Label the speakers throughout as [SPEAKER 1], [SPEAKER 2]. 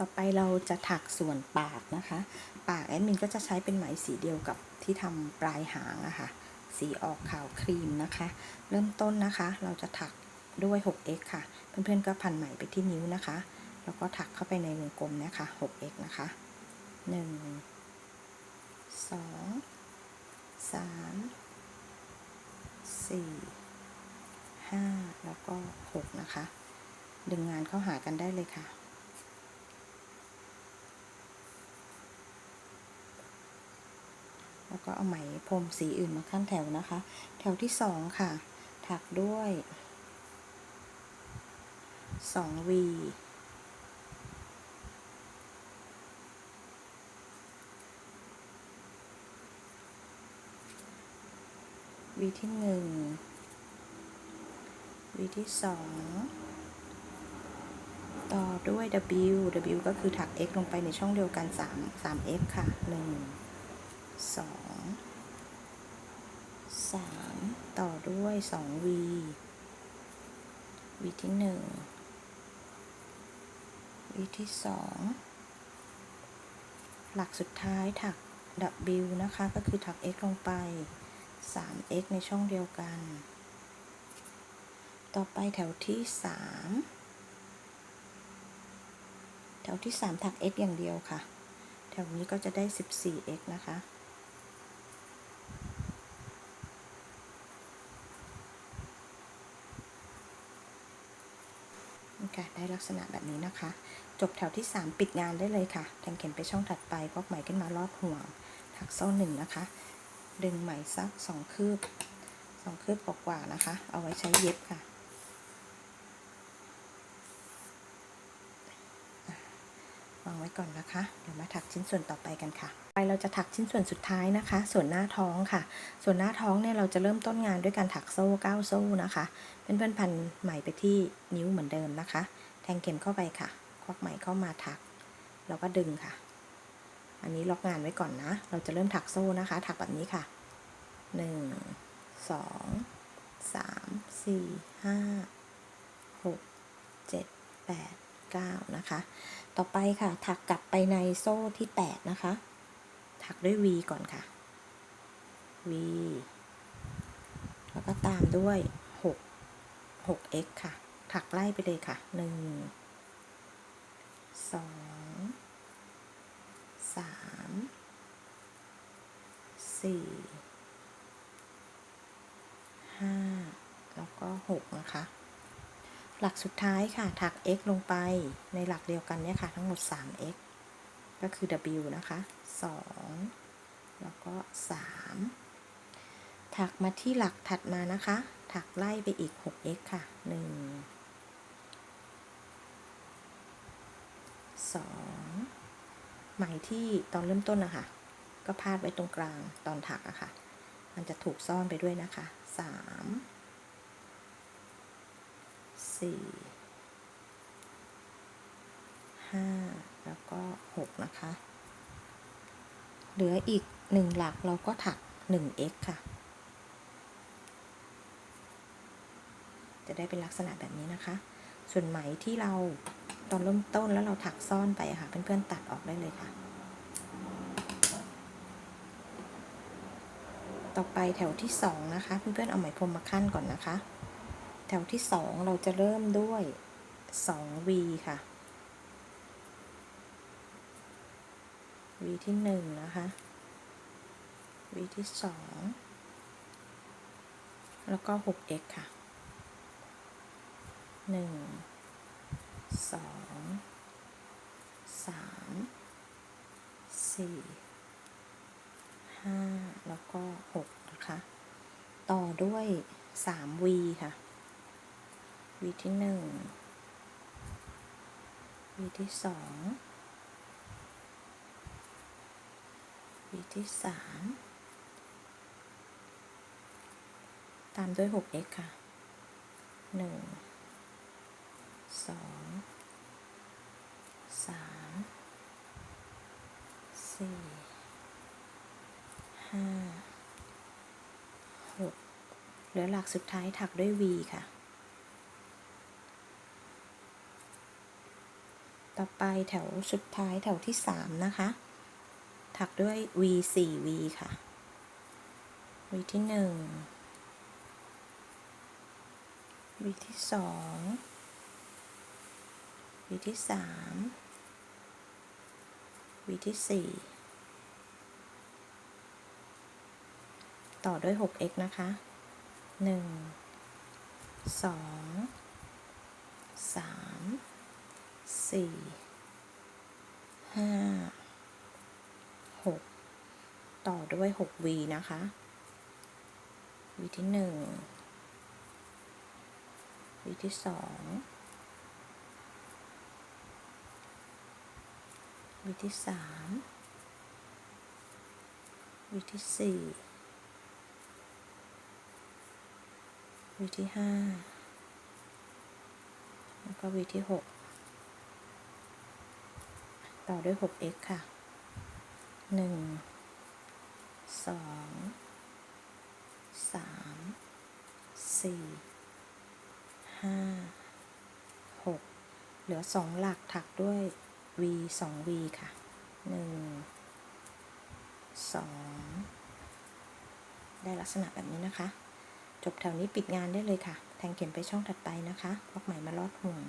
[SPEAKER 1] ต่อไปเราจะถักส่วนปากนะคะ ปากแอดมินก็จะใช้เป็นไหมสีเดียวกับที่ทำปลายหางอะค่ะ สีออกขาวครีมนะคะ เริ่มต้นนะคะ เราจะถักด้วย 6x ค่ะ เพื่อนๆก็พันไหมไปที่นิ้วนะคะ แล้วก็ถักเข้าไปในวงกลมนะคะ 6x นะคะ 1 2 3 4 5 แล้วก็ 6 นะคะ ดึงงานเข้าหากันได้เลยค่ะ แล้วก็เอาไหมพรมสีอื่นมาขั้นแถวนะคะ แถวที่สองค่ะ ถักด้วยสองวีวีที่หนึ่งวีที่สองต่อด้วย W W ก็คือถัก x ลงไปในช่องเดียวกัน 3 3 x ค่ะ 1 สองสามต่อด้วยสองวีวีที่หนึ่งวีที่สองหลักสุดท้ายถัก W นะคะ ก็คือถัก x ลงไป 3x ในช่องเดียวกัน ต่อไปแถวที่สามแถวที่สามถัก x อย่างเดียวค่ะ แถวนี้ก็จะได้ 14x นะคะ นี่ ค่ะ ได้ลักษณะแบบนี้นะคะ จบแถวที่ 3 ปิดงานได้เลยค่ะแทงเข็มไปช่องถัดไปพอกไหมขึ้นมารอบห่วง ถักโซ่หนึ่งนะคะ ดึงไหมสัก 2 คืบ 2 คืบกว่าๆนะคะ เอาไว้ใช้เย็บค่ะวางไว้ก่อนนะคะ เดี๋ยวมาถักชิ้นส่วนต่อไปกันค่ะ ไปเราจะถักชิ้นส่วนสุดท้ายนะคะ ส่วนหน้าท้องค่ะ ส่วนหน้าท้องเนี่ยเราจะเริ่มต้นงานด้วยการถักโซ่9โซ่นะคะ เพื่อนๆพันไหมไปที่นิ้วเหมือนเดิมนะคะ งเข็มเข้าไปค่ะ ควักไหมเข้ามาถัก แล้วก็ดึงค่ะ อันนี้ล็อกงานไว้ก่อนนะ เราจะเริ่มถักโซ่นะคะ ถักแบบนี้ค่ะ 1 2 3 4 5 6 7 8 9 นะคะ ต่อไปค่ะ ถักกลับไปในโซ่ที่ 8 นะคะ ถักด้วย V ก่อนค่ะ V แล้วก็ตามด้วย 6 6x ค่ะ ถักไล่ไปเลยค่ะ1 2 3 4 5แล้วก็6นะคะ หลักสุดท้ายค่ะ ถัก x ลงไปในหลักเดียวกันเนี่ยค่ะ ทั้งหมด 3x ก็คือ w นะคะ 2 แล้วก็ 3 ถักมาที่หลักถัดมานะคะ ถักไล่ไปอีก 6x ค่ะ 1 2 ไหมที่ตอนเริ่มต้นนะคะ ก็พาดไว้ตรงกลางตอนถักอะค่ะ มันจะถูกซ่อนไปด้วยนะคะ3สี่ห้าแล้วก็หกนะคะ เหลืออีกหนึ่งหลักเราก็ถักหนึ่ง x ค่ะ จะได้เป็นลักษณะแบบนี้นะคะ ส่วนไหมที่เรา ตอนเริ่มต้นแล้วเราถักซ่อนไปค่ะ เพื่อนๆตัดออกได้เลยค่ะ ต่อไปแถวที่สองนะคะ เพื่อนๆเอาไหมพรมมาขั้นก่อนนะคะ แถวที่สองเราจะเริ่มด้วยสอง V ค่ะ V ที่หนึ่งนะคะ V ที่สองแล้วก็ 6x ค่ะหนึ่ง สองสามสี่ห้าแล้วก็หกนะคะ ต่อด้วยสาม V ค่ะ V ที่หนึ่ง V ที่สอง V ที่สามตามด้วย 6x ค่ะหนึ่ง สามสี่ห้าหกเหลือหลักสุดท้ายถักด้วย V ค่ะ ต่อไปแถวสุดท้ายแถวที่สามนะคะ ถักด้วย V 4 V ค่ะ V ที่หนึ่ง V ที่สอง V ที่สาม วีที่ 4 ต่อด้วย 6x นะคะ 1 2 3 4 5 6 ต่อด้วย 6v นะคะ v ที่ 1 v ที่ 2 วิธีสามวิธีสี่วิธีห้าแล้วก็วิธีหกต่อด้วย 6x ค่ะหนึ่งสองสามสี่ห้าหกเหลือสองหลักถักด้วย v สอง v ค่ะหนึ่งสองได้ลักษณะแบบนี้นะคะ จบแถวนี้ปิดงานได้เลยค่ะ แทงเข็มไปช่องถัดไปนะคะพอกไหมมาลอดห่วง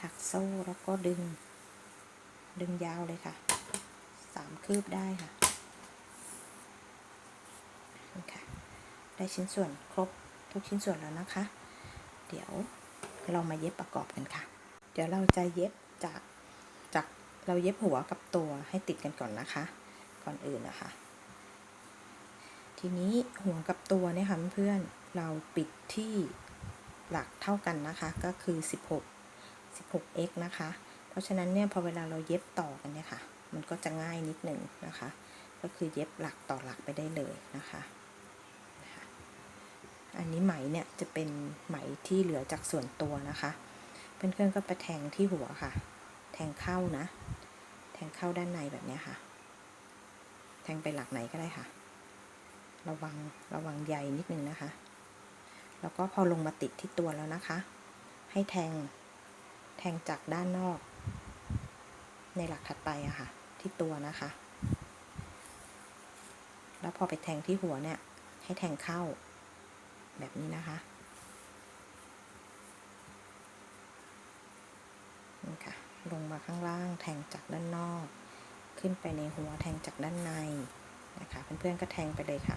[SPEAKER 1] ถักโซ่แล้วก็ดึง ดึงยาวเลยค่ะสามคืบได้ค่ะค่ะ ได้ชิ้นส่วนครบทุกชิ้นส่วนแล้วนะคะ เดี๋ยวเรามาเย็บประกอบกันค่ะ เดี๋ยวเราจะเย็บจาก เราเย็บหัวกับตัวให้ติดกันก่อนนะคะ ก่อนอื่นนะคะ ทีนี้หัวกับตัวเนี่ยค่ะเพื่อนเราปิดที่หลักเท่ากันนะคะ ก็คือ 16 16x นะคะ เพราะฉะนั้นเนี่ยพอเวลาเราเย็บต่อกันเนี่ยค่ะ มันก็จะง่ายนิดหนึ่งนะคะ ก็คือเย็บหลักต่อหลักไปได้เลยนะคะนะคะอันนี้ไหมเนี่ยจะเป็นไหมที่เหลือจากส่วนตัวนะคะ เพื่อนๆก็ไปแทงที่หัวค่ะ แทงเข้านะ แทงเข้าด้านในแบบนี้ค่ะ แทงไปหลักไหนก็ได้ค่ะ ระวังระวังใยนิดนึงนะคะ แล้วก็พอลงมาติดที่ตัวแล้วนะคะ ให้แทงแทงจากด้านนอก ในหลักถัดไปอะค่ะ ที่ตัวนะคะ แล้วพอไปแทงที่หัวเนี่ย ให้แทงเข้าแบบนี้นะคะนี่ค่ะ ลงมาข้างล่างแทงจากด้านนอก ขึ้นไปในหัวแทงจากด้านในนะคะเพื่อนๆก็แทงไปเลยค่ะ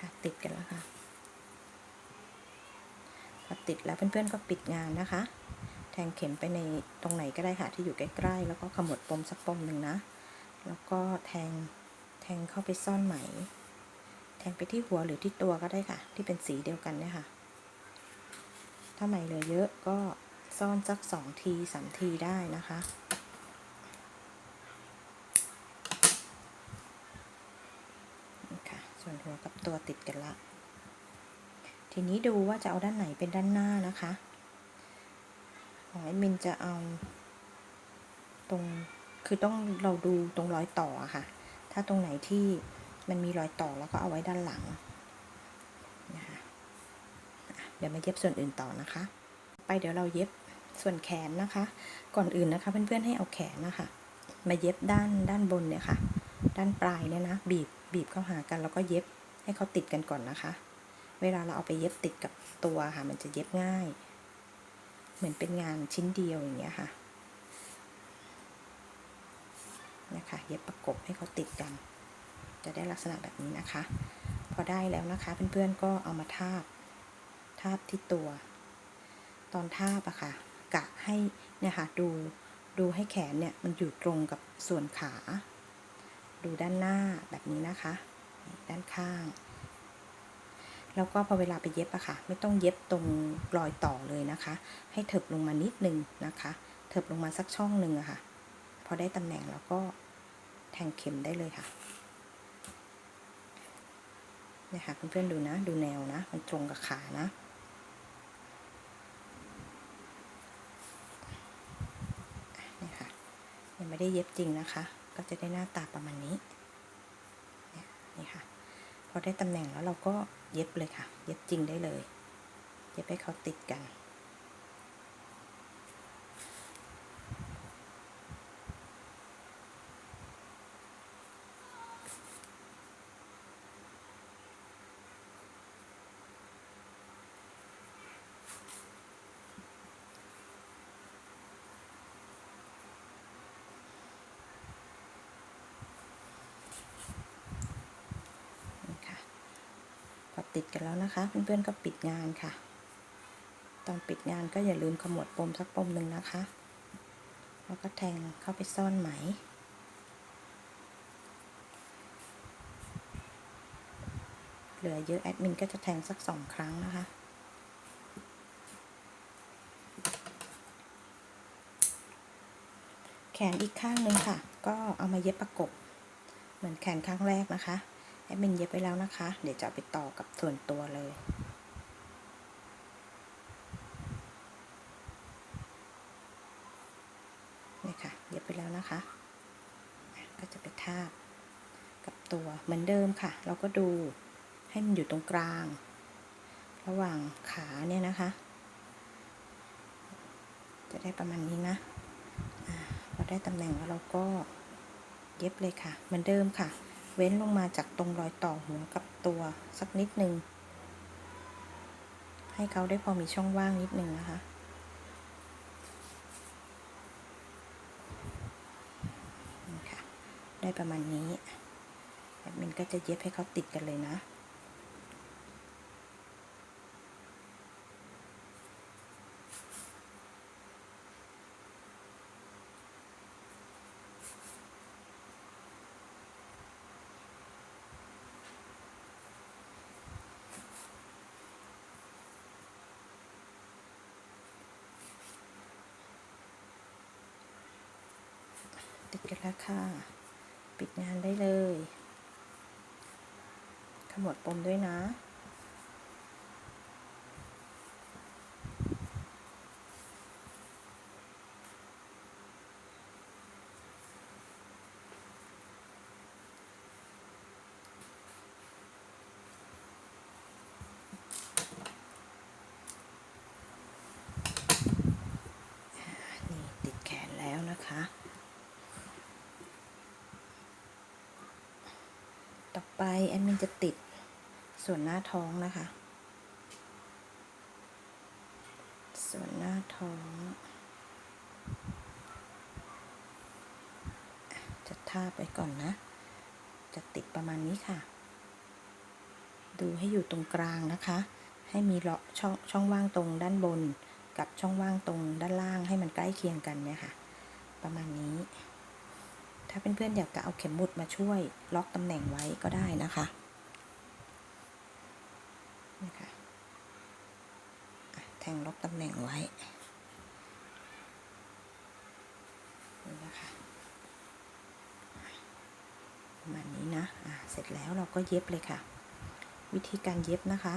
[SPEAKER 1] ค่ะติดกันแล้วค่ะพอติดแล้วเพื่อนๆก็ปิดงานนะคะ แทงเข็มไปในตรงไหนก็ได้ค่ะที่อยู่ใกล้ๆ แล้วก็ขมวดปมสักปมหนึ่งนะ แล้วก็แทงแทงเข้าไปซ่อนไหม แทงไปที่หัวหรือที่ตัวก็ได้ค่ะ ที่เป็นสีเดียวกันเนี่ยค่ะ ถ้าไหมเหลือเยอะก็ซ่อนสักสองทีสามทีได้นะคะค่ะส่วนหัวกับตัวติดกันละ ทีนี้ดูว่าจะเอาด้านไหนเป็นด้านหน้านะคะของแอดมินจะเอา ตรงคือต้องเราดูตรงรอยต่อค่ะ ถ้าตรงไหนที่ มันมีรอยต่อแล้วก็เอาไว้ด้านหลังนะคะเดี๋ยวมาเย็บส่วนอื่นต่อนะคะ ไปเดี๋ยวเราเย็บส่วนแขนนะคะ ก่อนอื่นนะคะเพื่อนๆให้เอาแขนนะคะ มาเย็บด้านด้านบนเนี่ยค่ะ ด้านปลายเนี่ยนะ บีบบีบเข้าหากันแล้วก็เย็บให้เขาติดกันก่อนนะคะ เวลาเราเอาไปเย็บติดกับตัวค่ะ มันจะเย็บง่าย เหมือนเป็นงานชิ้นเดียวอย่างเงี้ยค่ะนะคะเย็บประกบให้เขาติดกัน จะได้ลักษณะแบบนี้นะคะ พอได้แล้วนะคะเพื่อนๆก็เอามาทาบ ทาบที่ตัว ตอนทาบอะค่ะ กะให้เนี่ยค่ะดูดูให้แขนเนี่ยมันอยู่ตรงกับส่วนขา ดูด้านหน้าแบบนี้นะคะ ด้านข้าง แล้วก็พอเวลาไปเย็บอะค่ะ ไม่ต้องเย็บตรงรอยต่อเลยนะคะ ให้เถิบลงมานิดนึงนะคะ เถิบลงมาสักช่องหนึ่งอะค่ะ พอได้ตำแหน่งแล้วก็แทงเข็มได้เลยค่ะ เนี่ยค่ะเพื่อนๆดูนะ ดูแนวนะ มันตรงกับขานะเนี่ยค่ะยังไม่ได้เย็บจริงนะคะ ก็จะได้หน้าตาประมาณนี้เนี่ยนี่ค่ะ พอได้ตำแหน่งแล้วเราก็เย็บเลยค่ะ เย็บจริงได้เลย เย็บให้เขาติดกันค่ะพอ ติดกันแล้วนะคะ เพื่อนๆก็ปิดงานค่ะ ตอนปิดงานก็อย่าลืมขมวดปมสักปมหนึ่งนะคะ แล้วก็แทงเข้าไปซ่อนไหม เหลือเยอะแอดมินก็จะแทงสักสองครั้งนะคะแขนอีกข้างหนึ่งค่ะ ก็เอามาเย็บประกบ เหมือนแขนข้างแรกนะคะ แอดมินเย็บไปแล้วนะคะ เดี๋ยวจะไปต่อกับส่วนตัวเลย นี่ค่ะ เย็บไปแล้วนะคะ ก็จะไปทาบกับตัวเหมือนเดิมค่ะ เราก็ดูให้มันอยู่ตรงกลาง ระหว่างขาเนี่ยนะคะ จะได้ประมาณนี้นะอ่าได้ตำแหน่งแล้วเราก็เย็บเลยค่ะ เหมือนเดิมค่ะ เว้นลงมาจากตรงรอยต่อหัวกับตัวสักนิดหนึ่ง ให้เขาได้พอมีช่องว่างนิดหนึ่งนะคะนี่ค่ะได้ประมาณนี้แอดมินก็จะเย็บให้เขาติดกันเลยนะ กันแล้วค่ะ ปิดงานได้เลย ขมวดปมด้วยนะนี่ติดแขนแล้วนะคะ ต่อไปแอดมินจะติดส่วนหน้าท้องนะคะ ส่วนหน้าท้อง จะทาไปก่อนนะ จะติดประมาณนี้ค่ะ ดูให้อยู่ตรงกลางนะคะ ให้มีเลาะช่องช่องว่างตรงด้านบน กับช่องว่างตรงด้านล่างให้มันใกล้เคียงกันเนี่ยค่ะ ประมาณนี้ ถ้าเพื่อนๆอยากจะเอาเข็มหมุดมาช่วยล็อกตำแหน่งไว้ก็ได้นะคะนี่ค่ะแทงล็อกตำแหน่งไว้นี่นะคะประมาณนี้นะอะเสร็จแล้วเราก็เย็บเลยค่ะ วิธีการเย็บนะคะ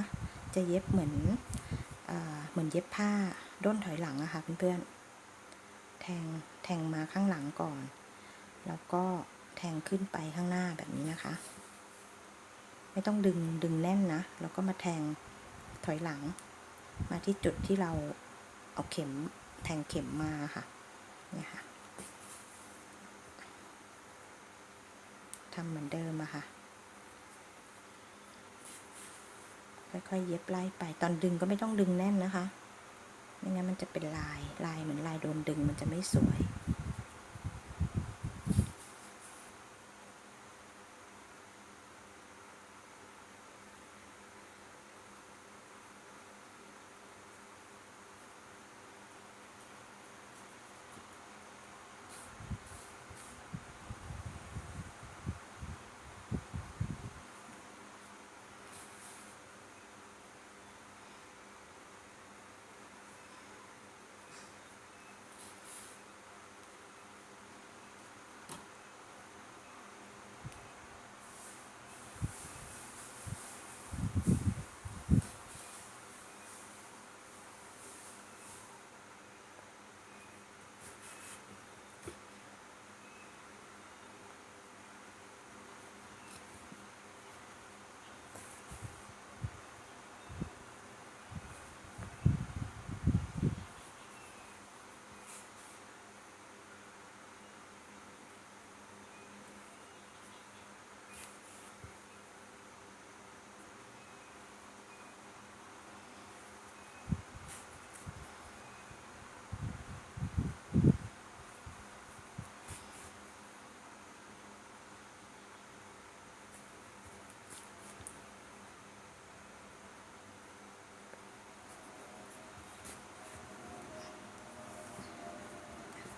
[SPEAKER 1] จะเย็บเหมือนเอเหมือนเย็บผ้าด้นถอยหลังอะค่ะเพื่อนๆแทงแทงมาข้างหลังก่อน แล้วก็แทงขึ้นไปข้างหน้าแบบนี้นะคะ ไม่ต้องดึงดึงแน่นนะ แล้วก็มาแทงถอยหลัง มาที่จุดที่เราเอาเข็มแทงเข็มมาค่ะเนี่ยค่ะทำเหมือนเดิมอะค่ะ ค่อยๆเย็บไล่ไป ตอนดึงก็ไม่ต้องดึงแน่นนะคะ ไม่งั้นมันจะเป็นลาย ลายเหมือนลายโดนดึงมันจะไม่สวย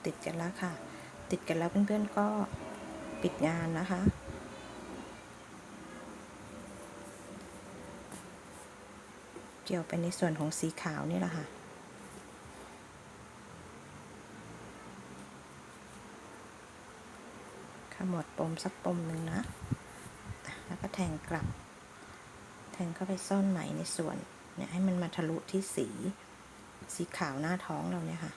[SPEAKER 1] ติดกันแล้วค่ะ ติดกันแล้วเพื่อนๆก็ปิดงานนะคะ เกี่ยวไปในส่วนของสีขาวนี่แหละค่ะขมวดปมสักปมหนึ่งนะ แล้วก็แทงกลับ แทงเข้าไปซ่อนไหมในส่วนเนี่ยให้มันมาทะลุที่สี สีขาวหน้าท้องเราเนี่ยค่ะ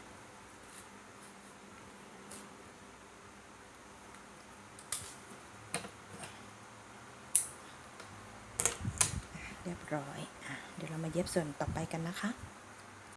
[SPEAKER 1] เร้อยอเดี๋ยวเรามาเย็บส่วนต่อไปกันนะคะ